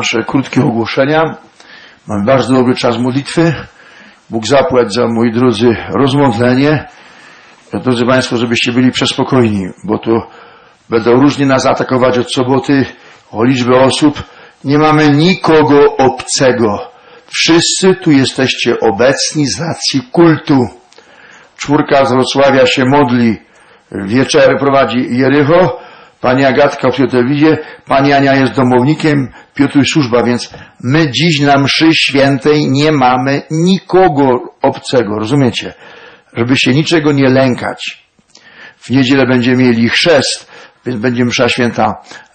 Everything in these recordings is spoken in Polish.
nasze krótkie ogłoszenia. Mamy bardzo dobry czas modlitwy. Bóg zapłać za, moi drodzy, rozmodlenie. Drodzy Państwo, żebyście byli przespokojni, bo tu będą różnie nas atakować od soboty o liczbę osób. Nie mamy nikogo obcego. Wszyscy tu jesteście obecni z racji kultu. Czwórka z Wrocławia się modli. Wieczery prowadzi Jericho. Pani Agatka w Piotrowidzie. Pani Ania jest domownikiem. Piotr służba, więc my dziś na mszy świętej nie mamy nikogo obcego. Rozumiecie? Żeby się niczego nie lękać. W niedzielę będziemy mieli chrzest, więc będzie msza święta,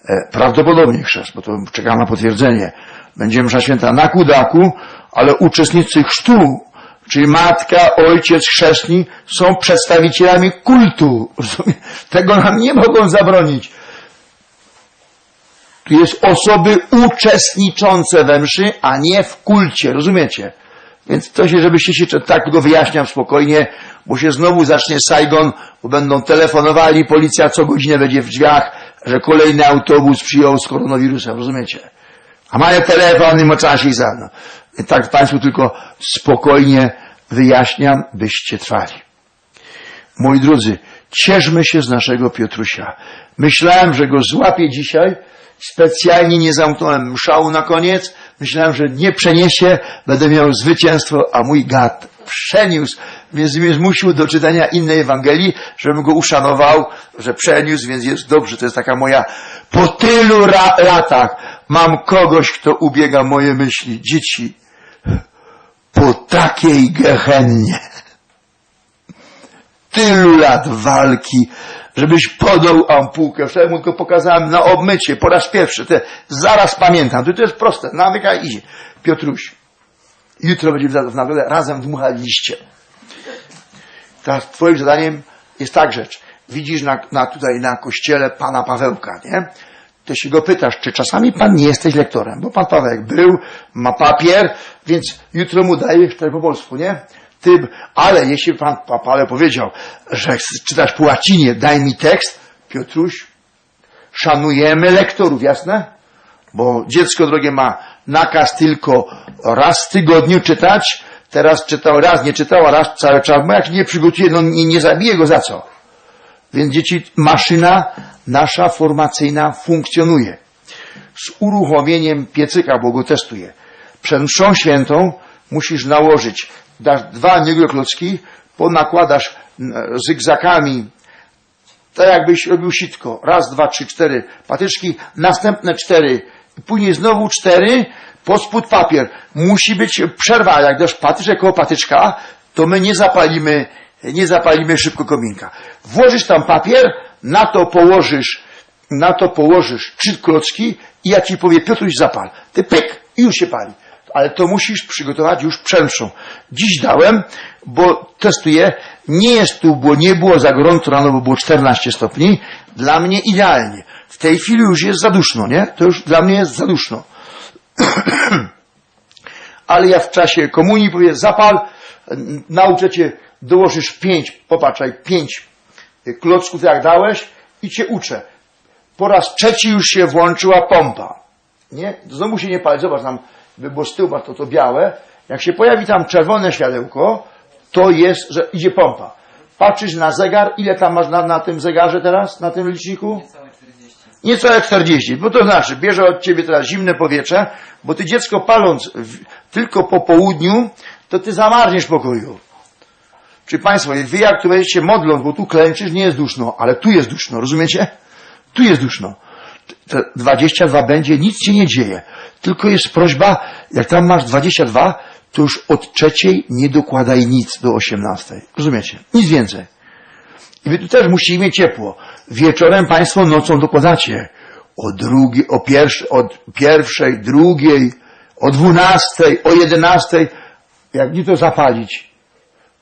e, prawdopodobnie chrzest, bo to czekam na potwierdzenie. Będzie msza święta na kudaku, ale uczestnicy chrztu, czyli matka, ojciec, chrzestni są przedstawicielami kultu. Tego nam nie mogą zabronić. Tu jest osoby uczestniczące we mszy, a nie w kulcie. Rozumiecie? Więc to się, żebyście się, tak tylko wyjaśniam spokojnie, bo się znowu zacznie Saigon, bo będą telefonowali, policja co godzinę będzie w drzwiach, że kolejny autobus przyjął z koronawirusem, rozumiecie? A mają telefon i trzeba się za no. Tak Państwu tylko spokojnie wyjaśniam, byście trwali. Moi drodzy, cieszmy się z naszego Piotrusia. Myślałem, że go złapię dzisiaj, specjalnie nie zamknąłem mszału na koniec, myślałem, że nie przeniesie, będę miał zwycięstwo, a mój gad przeniósł, więc mnie zmusił do czytania innej Ewangelii, żebym go uszanował, że przeniósł, więc jest dobrze, to jest taka moja, po tylu latach. Mam kogoś, kto ubiega moje myśli. Dzieci, po takiej gehennie, tylu lat walki, żebyś podał ampułkę. Wczoraj mu tylko pokazałem na obmycie, po raz pierwszy. Te, zaraz pamiętam. To, to jest proste. Nawyka idzie. Piotruś, jutro będzie w nagrodę razem dmuchać liście. Teraz twoim zadaniem jest tak rzecz. Widzisz na, na tutaj na kościele pana Pawełka, nie? To się go pytasz, czy czasami pan nie jesteś lektorem, bo pan Pawełek był, ma papier, więc jutro mu dajesz tutaj po polsku, nie? Ty, ale jeśli pan Paweł powiedział, że czytasz po łacinie, daj mi tekst, Piotruś, szanujemy lektorów, jasne? Bo dziecko drogie ma nakaz tylko raz w tygodniu czytać, teraz czytał raz, nie czytał, a raz cały czas, bo jak nie przygotuje, no nie, nie zabije go za co. Więc dzieci, maszyna nasza formacyjna funkcjonuje. Z uruchomieniem piecyka, bo go testuje. Przed mszą świętą musisz nałożyć, dasz dwa mikroklocki, ponakładasz zygzakami, tak jakbyś robił sitko. Raz, dwa, trzy, cztery patyczki, następne cztery, później znowu cztery, pod spód papier. Musi być przerwa, jak dasz patyczek koło patyczka, to my nie zapalimy, nie zapalimy szybko kominka. Włożysz tam papier, na to położysz, na to położysz trzy klocki i ja ci powie, Piotruś zapal. Ty pyk i już się pali. Ale to musisz przygotować już przemszą. Dziś dałem, bo testuję. Nie jest tu, bo nie było za gorąco rano, bo było 14 stopni. Dla mnie idealnie. W tej chwili już jest za duszno, nie? To już dla mnie jest za duszno. Ale ja w czasie komunii powiem, zapal, nauczę cię, dołożysz pięć, popatrzaj, pięć klocków jak dałeś i cię uczę. Po raz trzeci już się włączyła pompa. Nie? Znowu się nie pali. Zobacz tam, by było z tyłu, masz to, to białe. Jak się pojawi tam czerwone światełko, to jest, że idzie pompa. Patrzysz na zegar, ile tam masz na, na tym zegarze teraz, na tym liczniku? Całe 40. Niecałe 40. Bo to znaczy, bierze od ciebie teraz zimne powietrze, bo ty dziecko paląc w, tylko po południu, to ty zamarzniesz pokoju. Czy Państwo, wy jak tu będziecie modląc, bo tu klęczysz, nie jest duszno, ale tu jest duszno, rozumiecie? Tu jest duszno. Te 22 będzie, nic się nie dzieje. Tylko jest prośba, jak tam masz 22, to już od trzeciej nie dokładaj nic do 18. Rozumiecie? Nic więcej. I wy tu też musicie mieć ciepło. Wieczorem Państwo nocą dokładacie. O drugiej, o pierwszej, od pierwszej, drugiej, o dwunastej, o jedenastej. Jak nie to zapalić.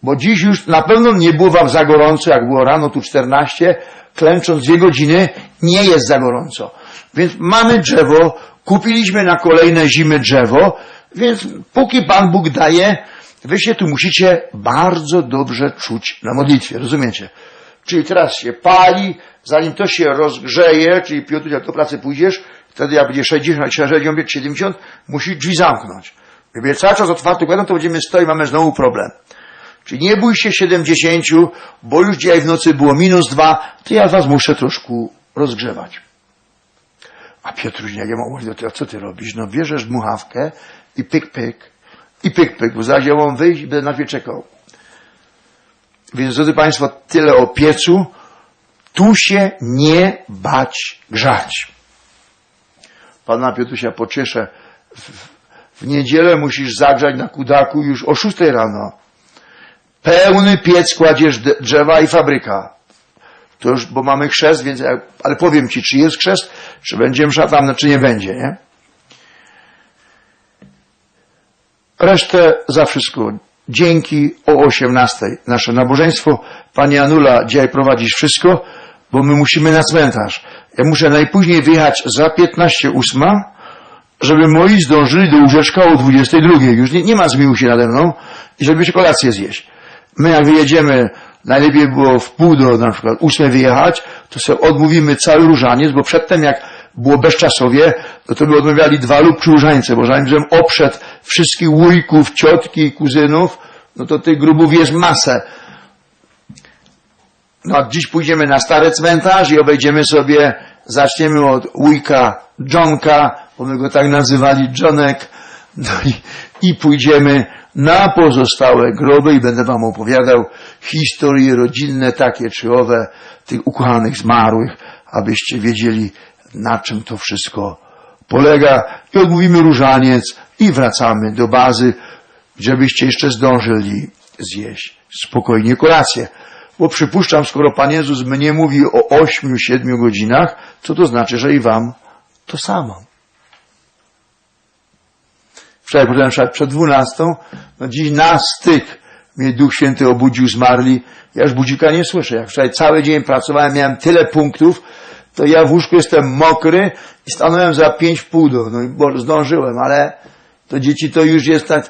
Bo dziś już na pewno nie było wam za gorąco, jak było rano tu 14, klęcząc dwie godziny, nie jest za gorąco. Więc mamy drzewo, kupiliśmy na kolejne zimy drzewo, więc póki Pan Bóg daje, wy się tu musicie bardzo dobrze czuć na modlitwie, rozumiecie? Czyli teraz się pali, zanim to się rozgrzeje, czyli Piotr, jak do pracy pójdziesz, wtedy jak będzie 60, 60, 70, musi drzwi zamknąć. Gdyby cały czas otwarty układem, to będziemy stoi, mamy znowu problem. Czyli nie bój się 70, bo już dzisiaj w nocy było minus 2, to ja was muszę troszkę rozgrzewać. A Piotruś, mówię, no to co ty robisz? No bierzesz dmuchawkę i pyk, pyk, i pyk, pyk, bo zaraz ja mam wyjść i będę na ciebie czekał. Więc, drodzy Państwo, tyle o piecu. Tu się nie bać grzać. Pana Piotrusia pocieszę. W, w niedzielę musisz zagrzać na kudaku już o 6 rano. Pełny piec kładziesz drzewa i fabryka. To już, bo mamy chrzest, więc, ja- ale powiem Ci, czy jest chrzest, czy będzie msza tam, czy nie będzie, nie? Resztę za wszystko. Dzięki o 18 nasze nabożeństwo. Pani Anula dzisiaj prowadzisz wszystko, bo my musimy na cmentarz. Ja muszę najpóźniej wyjechać za 15 ósma, żeby moi zdążyli do łóżeczka o 22. Już nie, nie ma zmiłuj się nade mną i żeby się kolację zjeść. My jak wyjedziemy, najlepiej było w pół do na przykład ósmej wyjechać, to sobie odmówimy cały różaniec, bo przedtem jak było bezczasowie, no to by odmawiali dwa lub trzy różańce, bo zanim żebym oprzedł wszystkich wujków, ciotki i kuzynów, no to tych grubów jest masę. No a dziś pójdziemy na stary cmentarz i obejdziemy sobie, zaczniemy od wujka Johnka, bo my go tak nazywali Johnek, no i, i pójdziemy na pozostałe groby i będę wam opowiadał historie rodzinne, takie czy owe, tych ukochanych zmarłych, abyście wiedzieli, na czym to wszystko polega. I odmówimy różaniec i wracamy do bazy, żebyście jeszcze zdążyli zjeść spokojnie kolację. Bo przypuszczam, skoro Pan Jezus mnie mówi o ośmiu, siedmiu godzinach, co to znaczy, że i Wam to samo. Wczoraj potem przed, dwunastą, no dziś na styk mnie Duch Święty obudził zmarli. Ja już budzika nie słyszę. Jak wczoraj cały dzień pracowałem, miałem tyle punktów, to ja w łóżku jestem mokry i stanąłem za pięć pół do, no bo zdążyłem, ale to dzieci to już jest tak,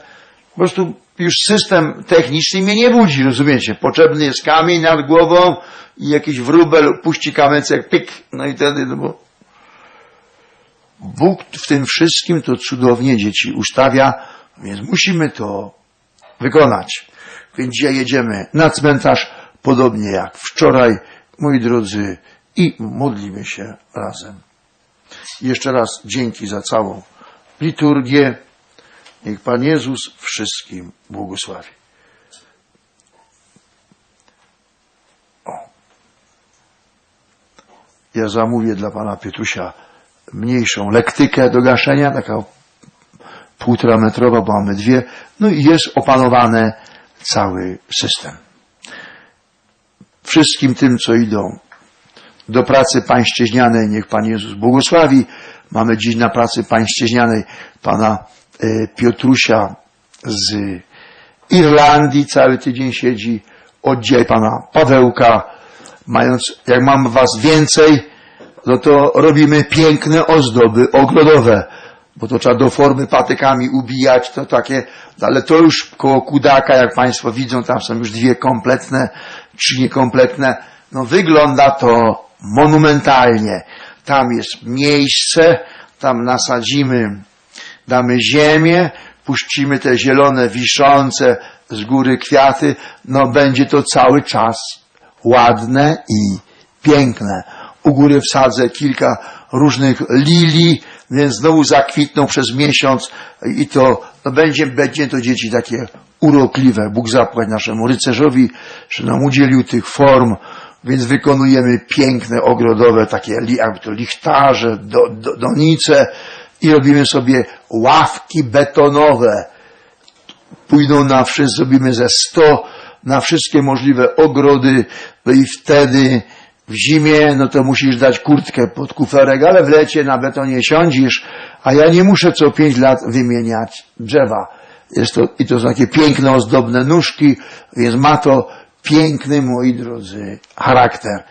po prostu już system techniczny mnie nie budzi, rozumiecie? Potrzebny jest kamień nad głową i jakiś wróbel puści kamyczek, pyk, no i wtedy, no bo Bóg w tym wszystkim to cudownie dzieci ustawia, więc musimy to wykonać. Więc dzisiaj jedziemy na cmentarz, podobnie jak wczoraj, moi drodzy, i modlimy się razem. Jeszcze raz dzięki za całą liturgię. Niech Pan Jezus wszystkim błogosławi. O. Ja zamówię dla Pana Pietrusia mniejszą lektykę do gaszenia, taka półtora metrowa, bo mamy dwie, no i jest opanowany cały system. Wszystkim tym, co idą do pracy pańszczyźnianej, niech Pan Jezus błogosławi. Mamy dziś na pracy pańszczyźnianej Pana e, Piotrusia z Irlandii, cały tydzień siedzi, oddział Pana Pawełka, mając, jak mam Was więcej, no to robimy piękne ozdoby ogrodowe, bo to trzeba do formy patykami ubijać, to takie, ale to już koło kudaka, jak Państwo widzą, tam są już dwie kompletne, trzy niekompletne, no wygląda to monumentalnie. Tam jest miejsce, tam nasadzimy, damy ziemię, puścimy te zielone, wiszące z góry kwiaty, no będzie to cały czas ładne i piękne. U góry wsadzę kilka różnych lilii, więc znowu zakwitną przez miesiąc i to będzie, będzie to dzieci takie urokliwe. Bóg zapłać naszemu rycerzowi, że nam udzielił tych form, więc wykonujemy piękne, ogrodowe takie to lichtarze, do, do, donice i robimy sobie ławki betonowe. Pójdą na wszystko, zrobimy ze 100 na wszystkie możliwe ogrody, no i wtedy w zimie, no to musisz dać kurtkę pod kuferek, ale w lecie na betonie siądzisz, a ja nie muszę co pięć lat wymieniać drzewa. Jest to, I to są takie piękne, ozdobne nóżki, więc ma to piękny, moi drodzy, charakter.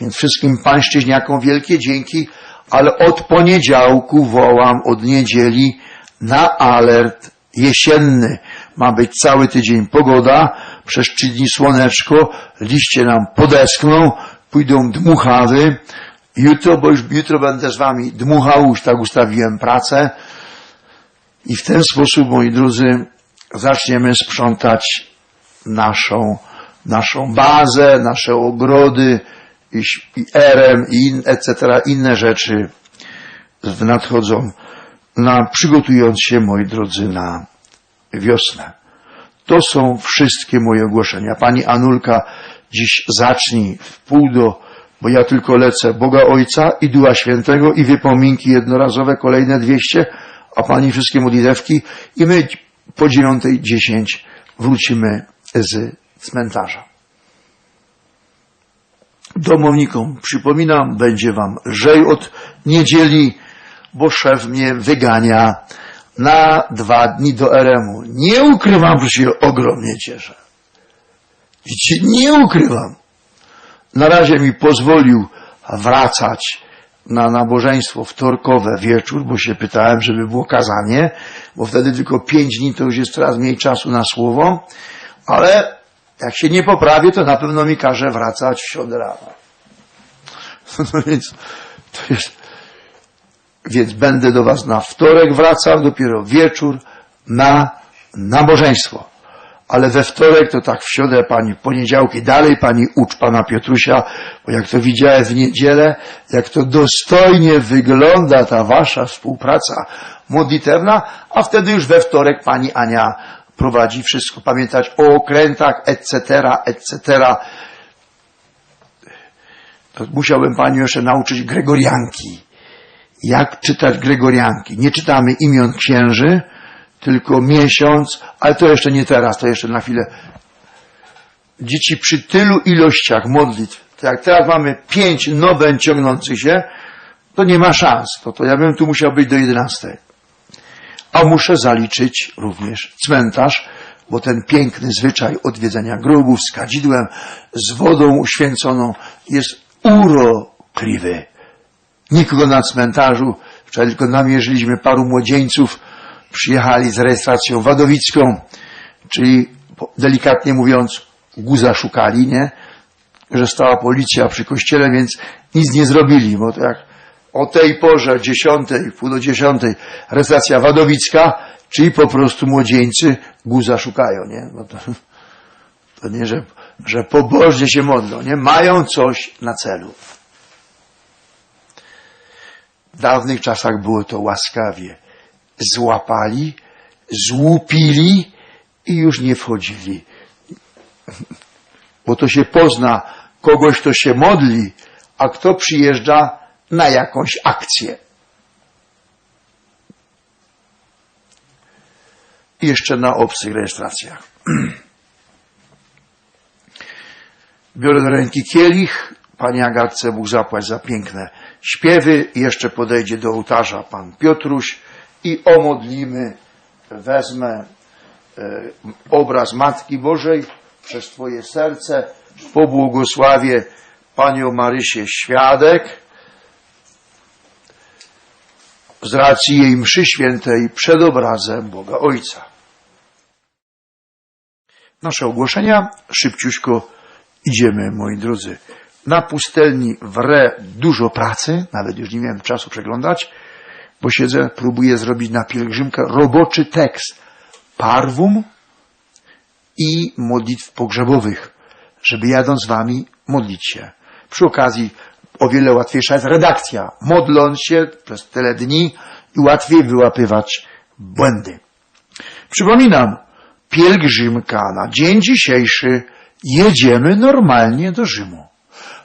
Więc wszystkim pańszczyźniakom wielkie dzięki, ale od poniedziałku wołam od niedzieli na alert jesienny. Ma być cały tydzień pogoda, przez trzy dni słoneczko, liście nam podeschną, pójdą dmuchawy. Jutro, bo już jutro będę z wami dmuchał, już tak ustawiłem pracę. I w ten sposób, moi drodzy, zaczniemy sprzątać naszą, naszą bazę, nasze ogrody, i, i erem, i in, etc., inne rzeczy nadchodzą, na, przygotując się, moi drodzy, na wiosnę. To są wszystkie moje ogłoszenia. Pani Anulka, dziś zacznij w pół do, bo ja tylko lecę Boga Ojca i Ducha Świętego i wypominki jednorazowe, kolejne 200, a Pani wszystkie modlitewki i my po 9.10 wrócimy z cmentarza. Domownikom przypominam, będzie Wam lżej od niedzieli, bo szef mnie wygania na dwa dni do RM-u. Nie ukrywam, że się ogromnie cieszę. Widzicie, nie ukrywam. Na razie mi pozwolił wracać na nabożeństwo wtorkowe wieczór, bo się pytałem, żeby było kazanie, bo wtedy tylko pięć dni to już jest coraz mniej czasu na słowo, ale jak się nie poprawię, to na pewno mi każe wracać w środę rano. No więc to jest, więc będę do Was na wtorek wracał, dopiero wieczór na nabożeństwo. Ale we wtorek to tak w środę pani, w poniedziałki dalej pani ucz pana Piotrusia, bo jak to widziałem w niedzielę, jak to dostojnie wygląda ta wasza współpraca modlitewna, a wtedy już we wtorek pani Ania prowadzi wszystko, pamiętać o okrętach, etc., etc., to musiałbym Panią jeszcze nauczyć Gregorianki. Jak czytać Gregorianki? Nie czytamy imion księży, tylko miesiąc, ale to jeszcze nie teraz, to jeszcze na chwilę. Dzieci przy tylu ilościach modlitw, to jak teraz mamy pięć nowen ciągnących się, to nie ma szans. To, to ja bym tu musiał być do 11. A muszę zaliczyć również cmentarz, bo ten piękny zwyczaj odwiedzania grobów z kadzidłem, z wodą uświęconą jest urokliwy. Nikogo na cmentarzu, wczoraj tylko namierzyliśmy paru młodzieńców, przyjechali z rejestracją wadowicką, czyli delikatnie mówiąc, guza szukali, nie? Że stała policja przy kościele, więc nic nie zrobili, bo to jak o tej porze, dziesiątej, pół do dziesiątej, rejestracja wadowicka, czyli po prostu młodzieńcy guza szukają, nie? No to, to nie, że, że pobożnie się modlą, nie? Mają coś na celu. W dawnych czasach było to łaskawie. Złapali, złupili i już nie wchodzili. Bo to się pozna kogoś, kto się modli, a kto przyjeżdża na jakąś akcję. Jeszcze na obcych rejestracjach. Biorę do ręki kielich. Pani Agatce Bóg zapłać za piękne śpiewy. Jeszcze podejdzie do ołtarza Pan Piotruś i omodlimy, wezmę e, obraz Matki Bożej przez Twoje serce. Pobłogosławię Panią Marysię Świadek z racji jej mszy świętej przed obrazem Boga Ojca. Nasze ogłoszenia szybciuśko idziemy, moi drodzy. Na pustelni wre dużo pracy, nawet już nie miałem czasu przeglądać, bo siedzę, próbuję zrobić na pielgrzymkę roboczy tekst parwum i modlitw pogrzebowych, żeby jadąc z wami modlić się. Przy okazji o wiele łatwiejsza jest redakcja, modląc się przez tyle dni i łatwiej wyłapywać błędy. Przypominam, pielgrzymka na dzień dzisiejszy jedziemy normalnie do Rzymu.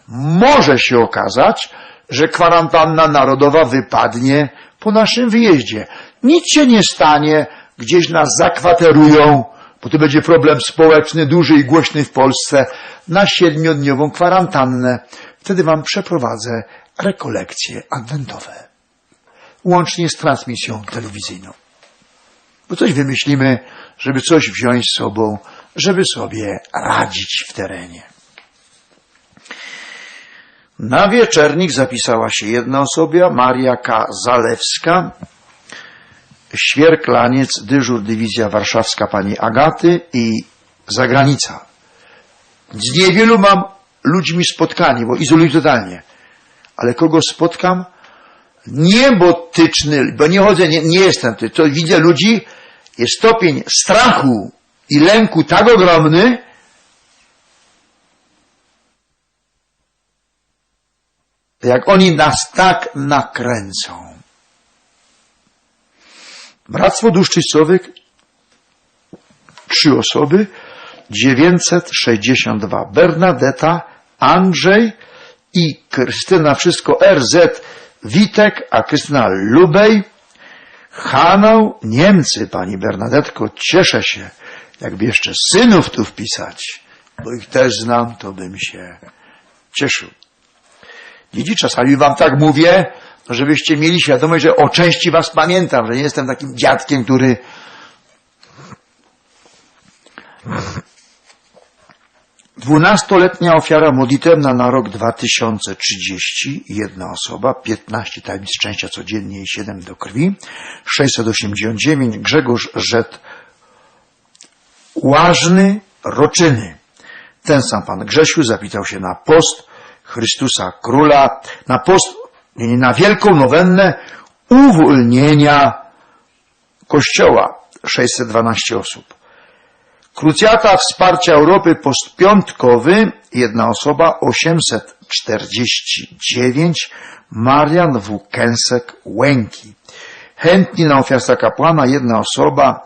Może się okazać, że kwarantanna narodowa wypadnie po naszym wyjeździe. Nic się nie stanie, gdzieś nas zakwaterują, bo to będzie problem społeczny, duży i głośny w Polsce, na siedmiodniową kwarantannę. Wtedy wam przeprowadzę rekolekcje adwentowe. Łącznie z transmisją telewizyjną. Bo coś wymyślimy, żeby coś wziąć z sobą, żeby sobie radzić w terenie. Na wieczernik zapisała się jedna osoba, Maria K. Zalewska, Świerklaniec, dyżur dywizja warszawska pani Agaty i zagranica. Z niewielu mam ludźmi spotkanie, bo izoluję totalnie. Ale kogo spotkam? Niebotyczny, bo nie chodzę, nie, nie jestem ty. To widzę ludzi, jest stopień strachu i lęku tak ogromny, jak oni nas tak nakręcą. Bractwo Dusz Czystowych, trzy osoby, 962. Bernadetta, Andrzej i Krystyna, wszystko RZ, Witek, a Krystyna Lubej, Hanał, Niemcy, pani Bernadetko, cieszę się, jakby jeszcze synów tu wpisać, bo ich też znam, to bym się cieszył. Dzieci, czasami wam tak mówię, żebyście mieli świadomość, że o części was pamiętam, że nie jestem takim dziadkiem, który Dwunastoletnia ofiara modlitewna na rok 2030, jedna osoba, 15 tajemnic szczęścia codziennie i 7 do krwi, 689, Grzegorz Rzet Łażny, Roczyny. Ten sam pan Grzesiu zapitał się na post Chrystusa Króla, na post, na wielką nowennę uwolnienia Kościoła, 612 osób. Krucjata Wsparcia Europy postpiątkowy, jedna osoba, 849, Marian Włókęsek Łęki. Chętni na ofiarstwa kapłana, jedna osoba,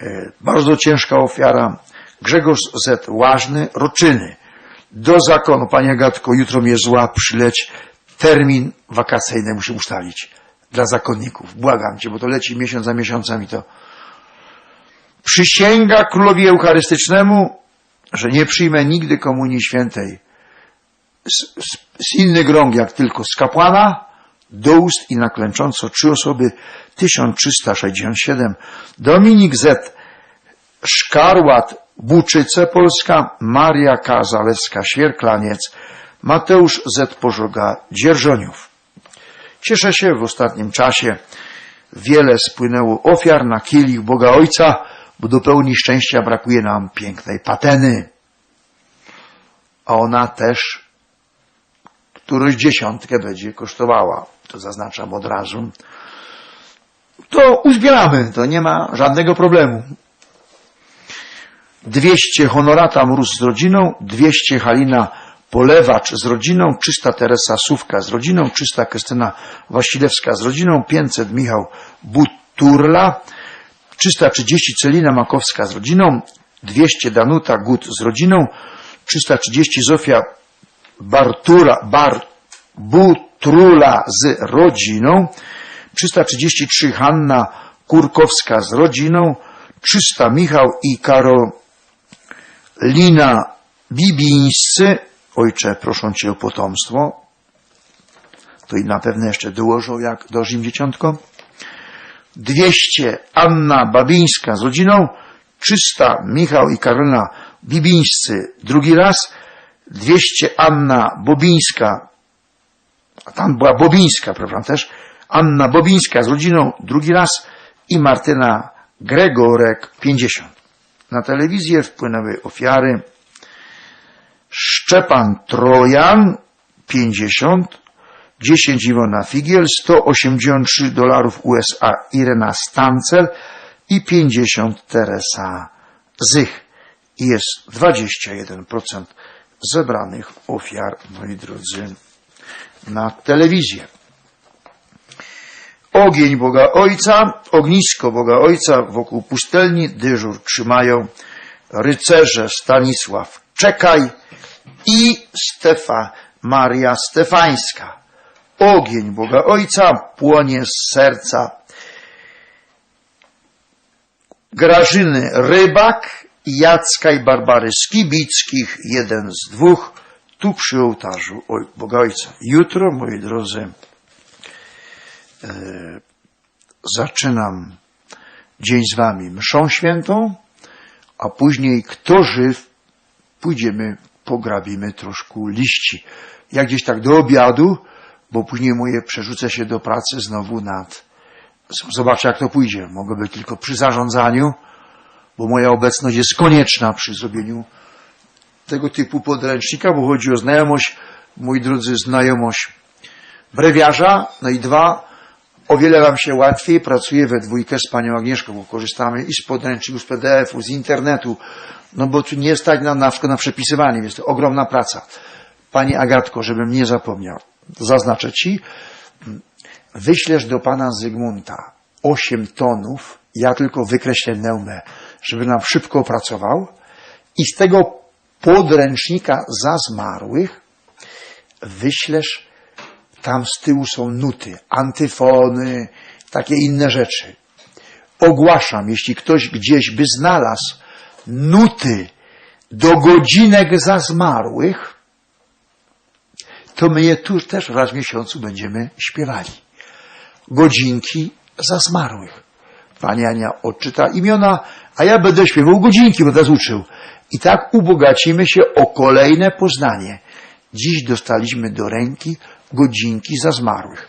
e, bardzo ciężka ofiara, Grzegorz Z. Łażny, Roczyny. Do zakonu, panie Gatko, jutro mnie zła, przyleć, termin wakacyjny muszę ustalić dla zakonników. Błagam cię, bo to leci miesiąc za miesiącem i to Przysięga królowi eucharystycznemu, że nie przyjmę nigdy komunii świętej z, z, z innych rąk, jak tylko z kapłana, do ust i naklęcząco trzy osoby, 1367, Dominik Z. Szkarłat, Buczyce Polska, Maria K. Zalewska, Świerklaniec, Mateusz Z. Pożoga, Dzierżoniów. Cieszę się w ostatnim czasie, wiele spłynęło ofiar na kielich Boga Ojca, bo do pełni szczęścia brakuje nam pięknej pateny. A ona też którąś dziesiątkę będzie kosztowała. To zaznaczam od razu. To uzbieramy, to nie ma żadnego problemu. 200 Honorata Mróz z rodziną, 200 Halina Polewacz z rodziną, 300 Teresa Sówka z rodziną, 300 Krystyna Wasilewska z rodziną, 500 Michał Buturla, 330 Celina Makowska z rodziną, 200 Danuta Gut z rodziną, 330 Zofia Bartura, Bar, Butrula z rodziną, 333 Hanna Kurkowska z rodziną, 300 Michał i Karolina Bibińscy. Ojcze, proszę Cię o potomstwo. To i na pewno jeszcze dołożą, jak dożym dzieciątko. 200 Anna Babińska z rodziną, 300 Michał i Karolina Bibińscy drugi raz, 200 Anna Bobińska, a tam była Bobińska, prawda też, Anna Bobińska z rodziną drugi raz i Martyna Gregorek 50. Na telewizję wpłynęły ofiary Szczepan Trojan 50, 10 Iwona Figiel, 183 dolarów USA Irena Stancel i 50 Teresa Zych. Jest 21% zebranych ofiar, moi drodzy, na telewizję. Ogień Boga Ojca, ognisko Boga Ojca wokół pustelni dyżur trzymają rycerze Stanisław Czekaj i Stefa Maria Stefańska. Ogień Boga Ojca płonie z serca Grażyny Rybak Jacka i Barbary Skibickich, jeden z dwóch, tu przy ołtarzu Boga Ojca. Jutro, moi drodzy, zaczynam dzień z wami mszą świętą, a później kto żyw, pójdziemy, pograbimy troszkę liści. Jak gdzieś tak do obiadu, bo później moje przerzucę się do pracy znowu nad. Zobaczę, jak to pójdzie. Mogę być tylko przy zarządzaniu, bo moja obecność jest konieczna przy zrobieniu tego typu podręcznika, bo chodzi o znajomość, moi drodzy, znajomość brewiarza. No i dwa, o wiele Wam się łatwiej pracuje we dwójkę z Panią Agnieszką, bo korzystamy i z podręczników, z PDF-u, z internetu, no bo tu nie stać nam na, na przepisywanie, jest to ogromna praca. Pani Agatko, żebym nie zapomniał, zaznaczę Ci, wyślesz do Pana Zygmunta 8 tonów, ja tylko wykreślę neumę, żeby nam szybko opracował i z tego podręcznika za zmarłych wyślesz tam z tyłu są nuty, antyfony, takie inne rzeczy. Ogłaszam, jeśli ktoś gdzieś by znalazł nuty do godzinek za zmarłych, to my je tu też raz w miesiącu będziemy śpiewali. Godzinki za zmarłych. Pani Ania odczyta imiona, a ja będę śpiewał godzinki, bo teraz uczył. I tak ubogacimy się o kolejne poznanie. Dziś dostaliśmy do ręki godzinki za zmarłych.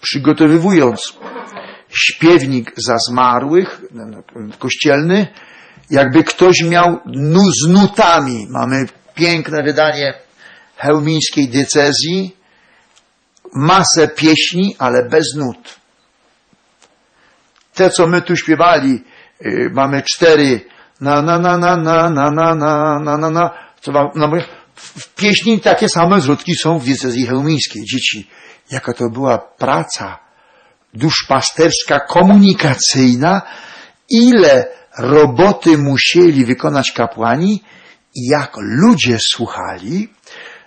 Przygotowywując śpiewnik za zmarłych, kościelny, jakby ktoś miał nu z nutami. Mamy piękne wydanie chełmińskiej diecezji, masę pieśni, ale bez nut. Te, co my tu śpiewali, yy, mamy cztery na na na na na na na na na na na co wam, no, w, pieśni takie same zwrotki są w diecezji chełmińskiej. Dzieci, jaka to była praca duszpasterska, komunikacyjna, ile roboty musieli wykonać kapłani jak ludzie słuchali,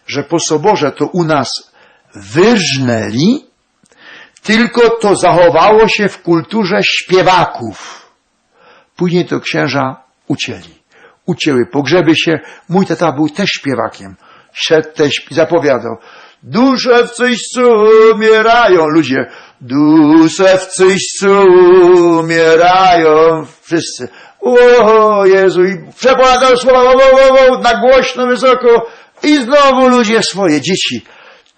że po soborze to u nas wyrżnęli, tylko to zachowało się w kulturze śpiewaków. Później to księża ucięli. Ucięły pogrzeby się. Mój tata był też śpiewakiem. Szedł też, zapowiadał. Dusze w czyśćcu umierają. Ludzie, dusze w czyśćcu umierają. Wszyscy. O Jezu, i przepowiadał słowa wo, wo, wo, na głośno, wysoko i znowu ludzie swoje dzieci.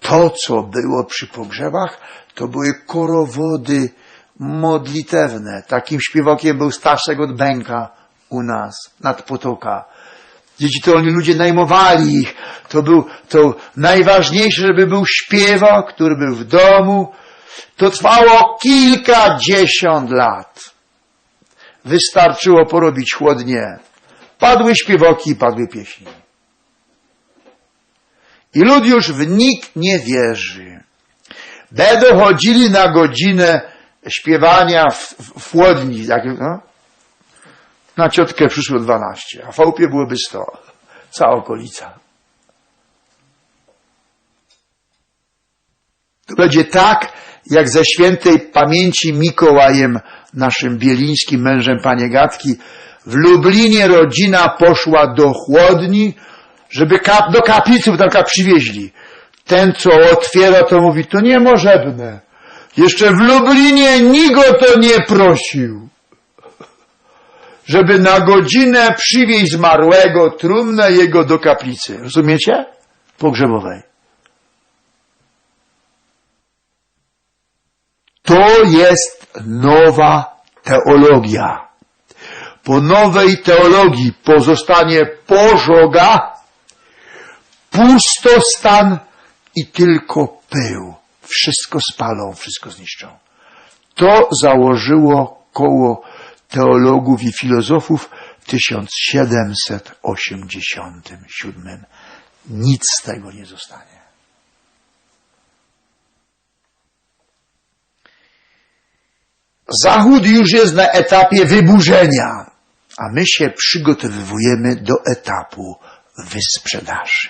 To, co było przy pogrzebach, to były korowody modlitewne. Takim śpiewakiem był Staszek od Bęka u nas, nad potoka. Dzieci to oni ludzie najmowali ich. To był to najważniejsze, żeby był śpiewak, który był w domu. To trwało kilkadziesiąt lat. Wystarczyło porobić chłodnie. Padły śpiewoki, padły pieśni. I lud już w nikt nie wierzy. Będą chodzili na godzinę śpiewania w, w, w chłodni. Jak, no? Na ciotkę przyszło 12, a w chałupie byłoby 100. Cała okolica. To będzie tak, jak ze świętej pamięci Mikołajem, naszym bielińskim mężem panie Gatki. W Lublinie rodzina poszła do chłodni, żeby kap, do kaplicy tam przywieźli. Ten, co otwiera, to mówi, to niemożebne. Jeszcze w Lublinie nigo to nie prosił. Żeby na godzinę przywieźć zmarłego, trumnę jego do kaplicy. Rozumiecie? Pogrzebowej. To jest nowa teologia. Po nowej teologii pozostanie pożoga, pustostan i tylko pył. Wszystko spalą, wszystko zniszczą. To założyło koło teologów i filozofów w 1787. Nic z tego nie zostanie. Zachód już jest na etapie wyburzenia, a my się przygotowujemy do etapu wysprzedaży.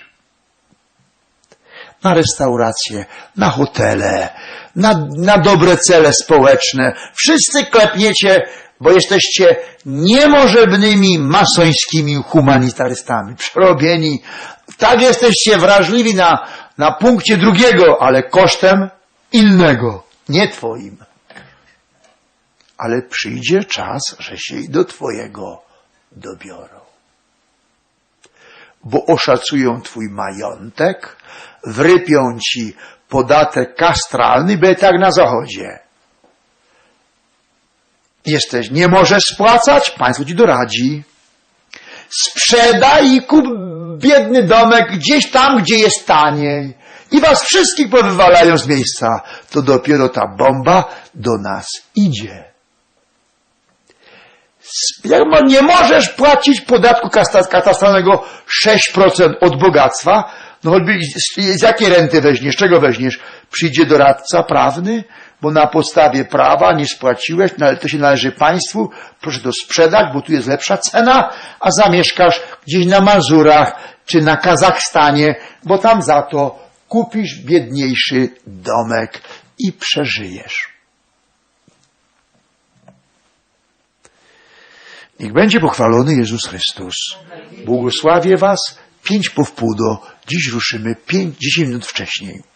Na restauracje, na hotele, na, na dobre cele społeczne. Wszyscy klepniecie, bo jesteście niemożebnymi masońskimi humanitarystami. Przerobieni. Tak jesteście wrażliwi na, na punkcie drugiego, ale kosztem innego, nie twoim ale przyjdzie czas, że się i do Twojego dobiorą. Bo oszacują Twój majątek, wrypią Ci podatek kastralny, by tak na zachodzie. Jesteś, nie możesz spłacać, państwo Ci doradzi. Sprzedaj i kup biedny domek gdzieś tam, gdzie jest taniej i was wszystkich powywalają z miejsca, to dopiero ta bomba do nas idzie. Nie możesz płacić podatku katastralnego 6% od bogactwa, no z jakiej renty weźmiesz, czego weźmiesz? Przyjdzie doradca prawny, bo na podstawie prawa nie spłaciłeś, no to się należy państwu, proszę to sprzedać, bo tu jest lepsza cena, a zamieszkasz gdzieś na Mazurach czy na Kazachstanie, bo tam za to kupisz biedniejszy domek i przeżyjesz. Niech będzie pochwalony Jezus Chrystus. Błogosławię Was. Pięć po wpół do. Dziś ruszymy pięć, dziesięć minut wcześniej.